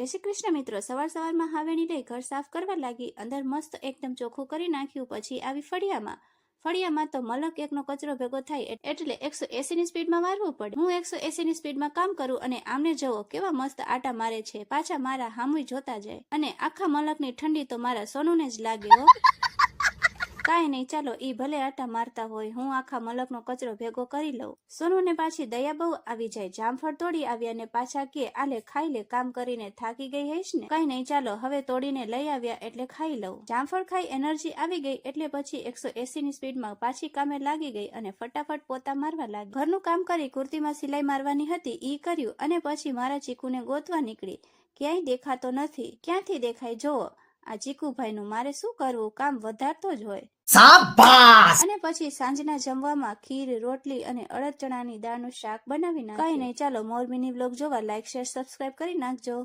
જય શ્રી કૃષ્ણ મિત્રો. સવાર સવારમાં હાવેણી લઈ ઘર સાફ કરવા લાગી, અંદર મસ્ત એકદમ ચોખ્ખું કરી નાખ્યું, પછી આવી ફળિયામાં. ફળિયામાં તો મલક એકનો કચરો ભેગો થાય એટલે એકસો એસી ની સ્પીડમાં વારવું પડે. હું એકસો એસી ની સ્પીડમાં કામ કરું અને આમને જવો કેવા મસ્ત આટા મારે છે. પાછા મારા હામુય જોતા જાય. અને આખા મલકની ઠંડી તો મારા સોનુને જ લાગે હો. કાંઈ નહીં, ચાલો એ ભલે આટા મારતા હોય, હું આખા મલકનો કચરો ભેગો કરી લઉં. સોનુને પાછી દયા બહુ આવી જાય. જામફળ તોડી આવ્યા ને પાછા કે, આલે, ખાઈ લે, કામ કરીને થાકી ગઈ હઈશ ને? કઈ નહીં, ચાલો, હવે તોડીને લઈ આવ્યા એટલે ખાઈ લઉં. જામફળ ખાઈ એનર્જી આવી ગઈ એટલે પછી એકસો એસી ની સ્પીડમાં પાછી કામે લાગી ગઈ અને ફટાફટ પોતા મારવા લાગી. ઘરનું કામ કરી કુર્તીમાં સિલાઈ મારવાની હતી, ઈ કર્યું અને પછી મારા ચીકુને ગોતવા નીકળી. ક્યાંય દેખાતો નથી. ક્યાંથી દેખાય? જોવો આ ચીકુભાઈનું મારે શું કરવું? કામ વધારતો જ હોય. શાબાશ! અને પછી સાંજના જમવામાં ખીર રોટલી અને અડદ ચણાની દાળનું શાક બનાવી નાખ્યું કઈ નહીં ચાલો મોરબીની વ્લોગ જોવા લાઈક શેર સબસ્ક્રાઇબ કરી નાખજો.